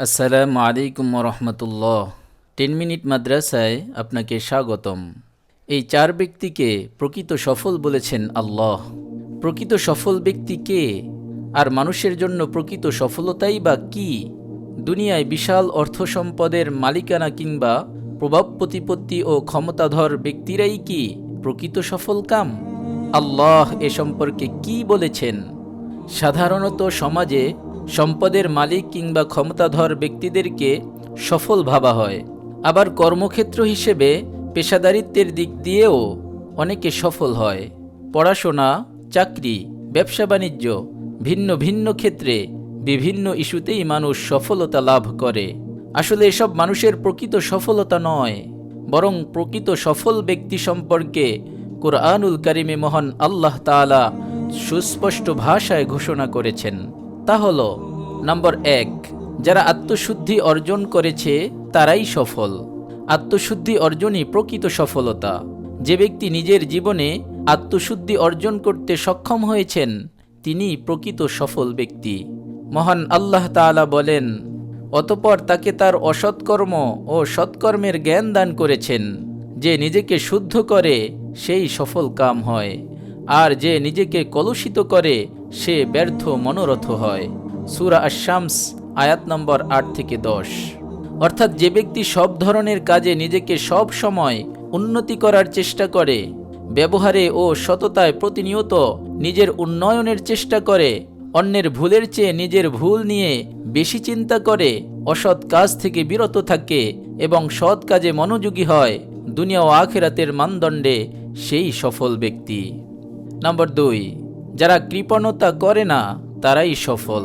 আসসালামু আলাইকুম রহমতুল্লাহ ten minute মাদ্রাসায় আপনাকে স্বাগতম। এই চার ব্যক্তিকে প্রকৃত সফল বলেছেন আল্লাহ। প্রকৃত সফল ব্যক্তি কে? আর মানুষের জন্য প্রকৃত সফলতাই বা কি? দুনিয়ায় বিশাল অর্থ সম্পদের মালিকানা কিংবা প্রভাব প্রতিপত্তি ও ক্ষমতাধর ব্যক্তিরাই কি প্রকৃত সফল কাম? আল্লাহ এ সম্পর্কে কি বলেছেন? সাধারণত সমাজে সম্পদের মালিক কিংবা ক্ষমতাধর ব্যক্তিদেরকে সফল ভাবা হয়। আবার কর্মক্ষেত্র হিসেবে পেশাদারিত্বের দিক দিয়েও অনেকে সফল হয়। পড়াশোনা, চাকরি, ব্যবসা বাণিজ্য ভিন্ন ভিন্ন ক্ষেত্রে বিভিন্ন ইস্যুতেই মানুষ সফলতা লাভ করে। আসলে এসব মানুষের প্রকৃত সফলতা নয়, বরং প্রকৃত সফল ব্যক্তি সম্পর্কে কোরআনুল কারিমে মহান আল্লাহ তাআলা সুস্পষ্ট ভাষায় ঘোষণা করেছেন। তা হল, নম্বর এক, যারা আত্মশুদ্ধি অর্জন করেছে, তারাই সফল। আত্মশুদ্ধি অর্জনই প্রকৃত সফলতা। যে ব্যক্তি নিজের জীবনে আত্মশুদ্ধি অর্জন করতে সক্ষম হয়েছেন তিনি প্রকৃত সফল ব্যক্তি। মহান আল্লাহ তাআলা বলেন, অতপর তাকে তার অসৎকর্ম ও সৎকর্মের জ্ঞান দান করেছেন। যে নিজেকে শুদ্ধ করে, সেই সফল কাম হয়। আর যে নিজেকে কলুষিত করে সে ব্যর্থ মনোরথ হয়। সুরা আশামস আয়াত নম্বর আট থেকে দশ। অর্থাৎ যে ব্যক্তি সব ধরনের কাজে নিজেকে সব সময় উন্নতি করার চেষ্টা করে, ব্যবহারে ও সততায় প্রতিনিয়ত নিজের উন্নয়নের চেষ্টা করে, অন্যের ভুলের চেয়ে নিজের ভুল নিয়ে বেশি চিন্তা করে, অসৎ কাজ থেকে বিরত থাকে এবং সৎ কাজে মনোযোগী হয়, দুনিয়া ও আখেরাতের মানদণ্ডে সেই সফল ব্যক্তি। নম্বর দুই যারা কৃপণতা করে না, তারাই সফল।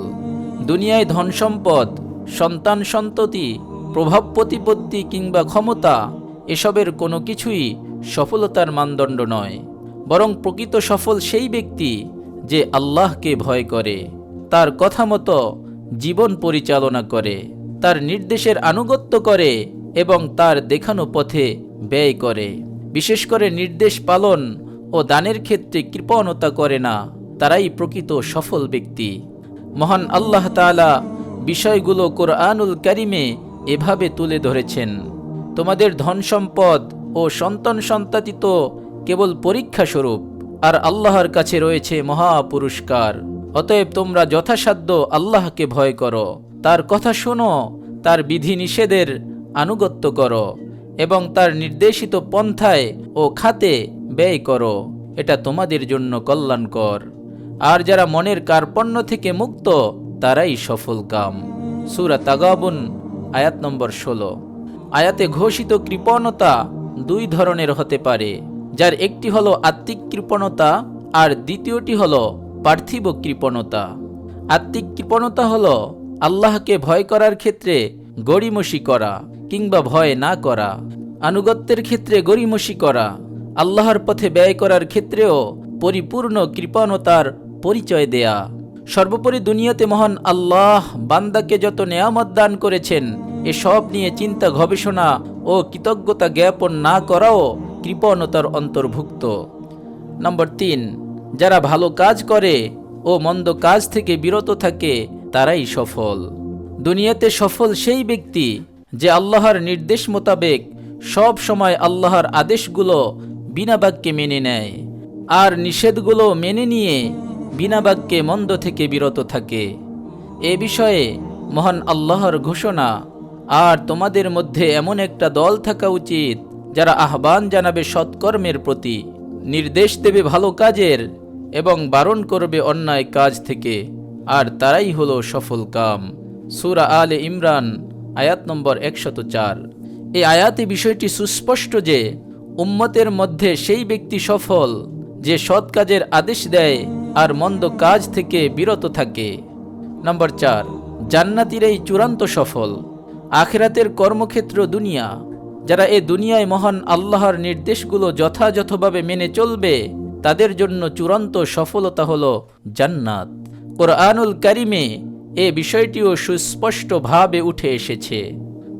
দুনিয়ায় ধন সম্পদ সন্তান সন্ততি, প্রভাব প্রতিপত্তি কিংবা ক্ষমতা, এসবের কোনো কিছুই সফলতার মানদণ্ড নয়। বরং প্রকৃত সফল সেই ব্যক্তি যে আল্লাহকে ভয় করে, তার কথা মতো জীবন পরিচালনা করে, তার নির্দেশের আনুগত্য করে এবং তার দেখানো পথে ব্যয় করে। বিশেষ করে নির্দেশ পালন ও দানের ক্ষেত্রে কৃপণতা করে না, তারাই প্রকৃত সফল ব্যক্তি। মহান আল্লাহ তাআলা বিষয়গুলো কোরআনুল কারিমে এভাবে তুলে ধরেছেন। তোমাদের ধন সম্পদ ও সন্তান সন্তাতি তো কেবল পরীক্ষা স্বরূপ আর আল্লাহর কাছে রয়েছে মহা পুরস্কার অতএব তোমরা যথাসাধ্য আল্লাহকে ভয় করো, তার কথা শোনো, তার বিধি নিষেধের আনুগত্য করো, এবং তার নির্দেশিত পন্থায় ও খাতে ব্যয় করো, এটা তোমাদের জন্য কল্যাণকর। আর যারা মনের কার্পণ্য থেকে মুক্ত, তারাই সফল কাম। সুরা তাগাবুন, আয়াত নম্বর ষোলো। আয়াতে ঘোষিত কৃপণতা দুই ধরনের হতে পারে, যার একটি হলো আত্মিক কৃপণতা, আর দ্বিতীয়টি হলো পার্থিব কৃপণতা। আত্মিক কৃপণতা হলো আল্লাহকে ভয় করার ক্ষেত্রে গড়িমসি করা কিংবা ভয় না করা। আনুগত্যের ক্ষেত্রে গড়িমসি করা। আল্লাহর পথে ব্যয় করার ক্ষেত্রেও পরিপূর্ণ কৃপণতার পরিচয় দেয়া। সর্বোপরি দুনিয়াতে মহান আল্লাহ বান্দাকে যত নেয়ামত দান করেছেন, এসব নিয়ে চিন্তা, গবেষণা ও কৃতজ্ঞতা জ্ঞাপন না করাও কৃপণতার অন্তর্ভুক্ত। নম্বর তিন, যারা ভালো কাজ করে ও মন্দ কাজ থেকে বিরত থাকে, তারাই সফল। দুনিয়াতে সফল সেই ব্যক্তি যে আল্লাহর নির্দেশ মোতাবেক সব সময় আল্লাহর আদেশগুলো বিনা বাক্যে মেনে নেয়। আর নিষেধগুলো মেনে নিয়ে বিনা বাক্যে মন্দ থেকে বিরত থাকে। এ বিষয়ে মহান আল্লাহর ঘোষণা, আর তোমাদের মধ্যে এমন একটা দল থাকা উচিত, যারা আহ্বান জানাবে সৎকর্মের প্রতি, নির্দেশ দেবে ভালো কাজের, এবং বারণ করবে অন্যায় কাজ থেকে। আর তারাই হলো সফল কাম। সুরা আলে ইমরান, আয়াত নম্বর একশত চার। এই আয়াতে বিষয়টি সুস্পষ্ট যে উম্মতের মধ্যে সেই ব্যক্তি সফল যে সৎ কাজের আদেশ দেয় আর মন্দ কাজ থেকে বিরত থাকে। নম্বর চার, জান্নাতির এই চূড়ান্ত সফল। আখেরাতের কর্মক্ষেত্র দুনিয়া। যারা এ দুনিয়ায় মহান আল্লাহর নির্দেশগুলো যথাযথভাবে মেনে চলবে, তাদের জন্য চূড়ান্ত সফলতা হল জান্নাত। কোরআনুল কারিমে এ বিষয়টিও সুস্পষ্টভাবে উঠে এসেছে।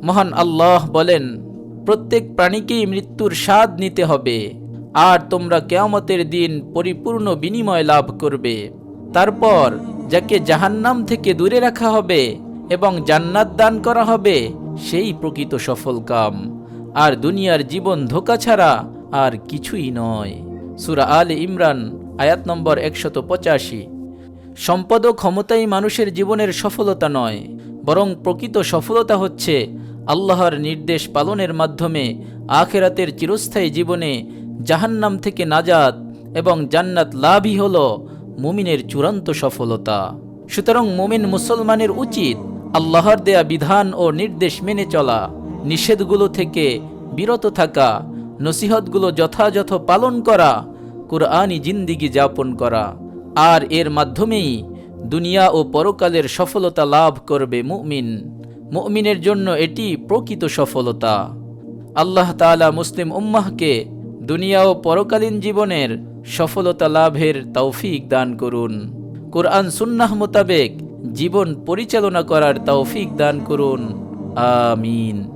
মহান আল্লাহ বলেন প্রত্যেক প্রাণীকেই মৃত্যুর স্বাদ নিতে হবে। আর তোমরা কেয়ামতের দিন পরিপূর্ণ বিনিময় লাভ করবে। তারপর যাকে জাহান্নাম থেকে দূরে রাখা হবে এবং জান্নাত দান করা হবে, সেই প্রকৃত সফল কাম। আর দুনিয়ার জীবন ধোকা ছাড়া আর কিছুই নয়। সুরা আল ইমরান, আয়াত নম্বর একশত পঁচাশি। সম্পদ ক্ষমতাই মানুষের জীবনের সফলতা নয়, বরং প্রকৃত সফলতা হচ্ছে আল্লাহর নির্দেশ পালনের মাধ্যমে আখেরাতের চিরস্থায়ী জীবনে জাহান্নাম থেকে নাজাত এবং জান্নাত লাভই হল মুমিনের চূড়ান্ত সফলতা। সুতরাং মুমিন মুসলমানের উচিত আল্লাহর দেয়া বিধান ও নির্দেশ মেনে চলা, নিষেধগুলো থেকে বিরত থাকা, নসিহতগুলো যথাযথ পালন করা কুরআনি জিন্দিগি যাপন করা। আর এর মাধ্যমেই দুনিয়া ও পরকালের সফলতা লাভ করবে মুমিন। মুমিনের জন্য এটি প্রকৃত সফলতা। আল্লাহ তাআলা মুসলিম উম্মাহকে দুনিয়া ও পরকালীন জীবনের সফলতা লাভের তৌফিক দান করুন। কোরআন সুন্নাহ মোতাবেক জীবন পরিচালনা করার তৌফিক দান করুন। আমিন।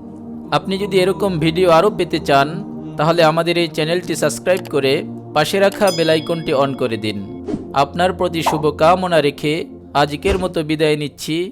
আপনি যদি এরকম ভিডিও আরও পেতে চান, তাহলে আমাদের এই চ্যানেলটি সাবস্ক্রাইব করে পাশে রাখা বেলাইকনটি অন করে দিন। আপনার প্রতি শুভকামনা রেখে আজকের মতো বিদায় নিচ্ছি।